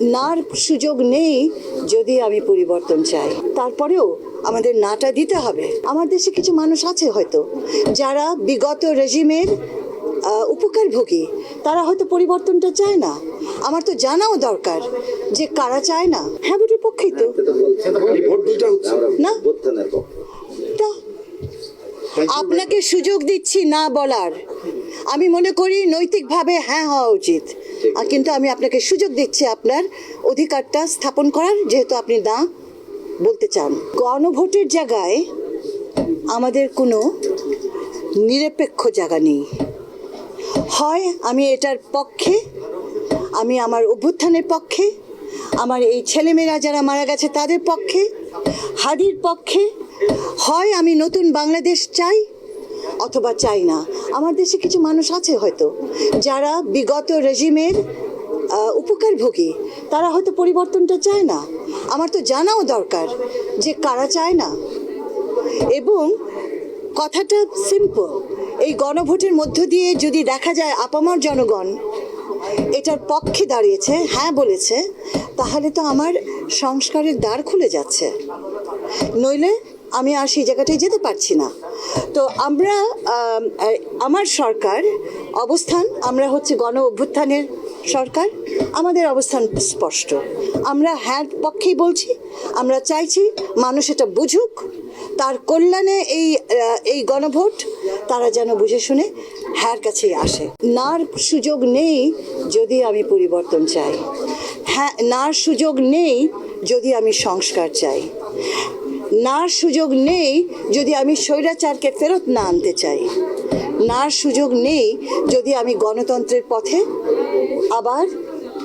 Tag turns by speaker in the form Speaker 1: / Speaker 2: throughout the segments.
Speaker 1: নার সুযোগ নেই যদি আমি পরিবর্তন চাই। তারপরেও আমাদের নাটা দিতে হবে। আমার দেশে কিছু মানুষ আছে হয়তো যারা বিগত রেজিমের আহ, উপকারভোগী। তারা হয়তো পরিবর্তনটা চায় না। আমার তো জানাও দরকার যে কারা চায় না। হ্যাঁ ভোটের পক্ষেই তো। না? আপনাকে সুযোগ দিচ্ছি না বলার। আমি মনে করি নৈতিকভাবে হ্যাঁ হওয়া উচিত। কিন্তু আমি আপনাকে সুযোগ দিচ্ছি আপনার অধিকারটা স্থাপন করার যেহেতু আপনি না বলতে চান। গণভোটের জায়গায় আমাদের কোনো নিরপেক্ষ জায়গা নেই। হয় আমি এটার পক্ষে আমি আমার অভ্যুত্থানের পক্ষে আমার এই ছেলেমেয়েরা যারা মারা গেছে তাদের পক্ষে হাদির পক্ষে হয় আমি নতুন বাংলাদেশ চাই অথবা চাই না। আমার দেশে কিছু মানুষ আছে হয়তো, যারা বিগত রেজিমের উপকারভোগী। তারা হয়তো পরিবর্তনটা চায় না। আমার তো জানাও দরকার যে কারা চায় না। এবং কথাটা সিম্পল এই গণভোটের মধ্য দিয়ে যদি দেখা যায় আপামর জনগণ এটার পক্ষে দাঁড়িয়েছে হ্যাঁ বলেছে, তাহলে তো আমার সংস্কারের দ্বার খুলে যাচ্ছে। নইলে আমি আর সেই জায়গাটায় যেতে পারছি না। তো আমরা আমার সরকার অবস্থান আমরা হচ্ছে গণ অভ্যুত্থানের সরকার, আমাদের অবস্থান স্পষ্ট। আমরা হ্যাঁ পক্ষেই বলছি, আমরা চাইছি মানুষ এটা বুঝুক, তার কল্যাণে এই এই গণভোট, তারা যেন বুঝে শুনে হ্যার কাছেই আসে। নার সুযোগ নেই যদি আমি পরিবর্তন চাই। হ্যাঁ নার সুযোগ নেই যদি আমি সংস্কার চাই। নার সুযোগ নেই যদি আমি স্বৈরাচারকে ফেরত না আনতে চাই। নার সুযোগ নেই যদি আমি গণতন্ত্রের পথে আবার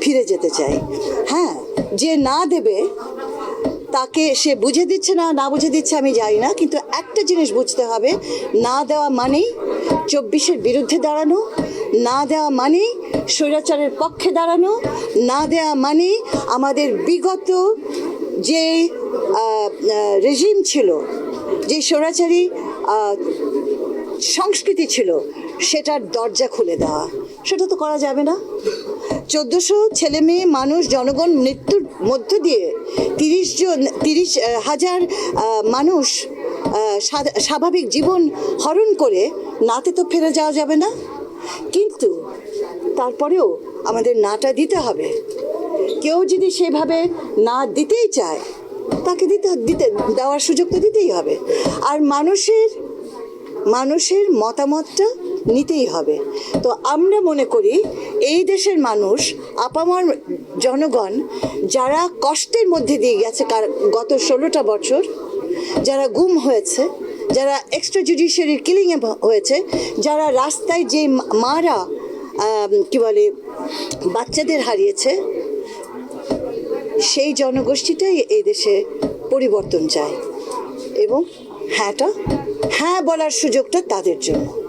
Speaker 1: ফিরে যেতে চাই। হ্যাঁ যে না দেবে, তাকে সে বুঝে দিচ্ছে না না বুঝে দিচ্ছে আমি জানি না, কিন্তু একটা জিনিস বুঝতে হবে, না দেওয়া মানেই চব্বিশের বিরুদ্ধে দাঁড়ানো, না দেওয়া মানেই স্বৈরাচারের পক্ষে দাঁড়ানো, না দেওয়া মানেই আমাদের বিগত যে রেজিম ছিল, যে স্বৈরাচারী সংস্কৃতি ছিল, সেটার দরজা খুলে দেওয়া। সেটা তো করা যাবে না। চোদ্দোশো ছেলে মেয়ে মানুষ জনগণ মৃত্যুর মধ্য দিয়ে তিরিশ জন, তিরিশ হাজার মানুষ স্বাভাবিক জীবন হরণ করে নাতে তো ফিরে যাওয়া যাবে না। কিন্তু তারপরেও আমাদের নাটা দিতে হবে। কেউ যদি সেভাবে না দিতেই চায়, তাকে দিতে দিতে, দেওয়ার সুযোগ তো দিতেই হবে। আর মানুষের মানুষের মতামতটা নিতেই হবে। তো আমরা মনে করি, এই দেশের মানুষ, আপামর জনগণ, যারা কষ্টের মধ্যে দিয়ে গেছে গত ষোলোটা বছর, যারা গুম হয়েছে, যারা এক্সট্রা জুডিশিয়ারি কিলিংয়ে হয়েছে, যারা রাস্তায় যে মারা কি বলে, বাচ্চাদের হারিয়েছে সেই জনগোষ্ঠীটাই এই দেশে পরিবর্তন চায়। এবং হ্যাঁটা হ্যাঁ বলার সুযোগটা তাদের জন্য।